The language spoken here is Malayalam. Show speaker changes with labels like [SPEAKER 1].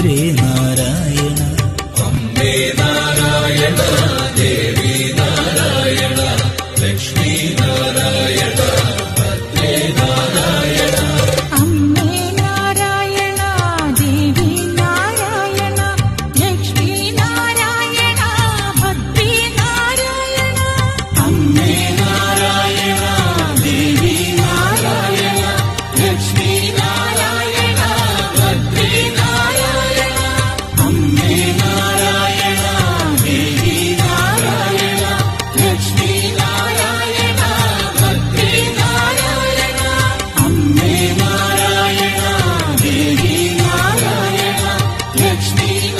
[SPEAKER 1] త్రేనా
[SPEAKER 2] Mary.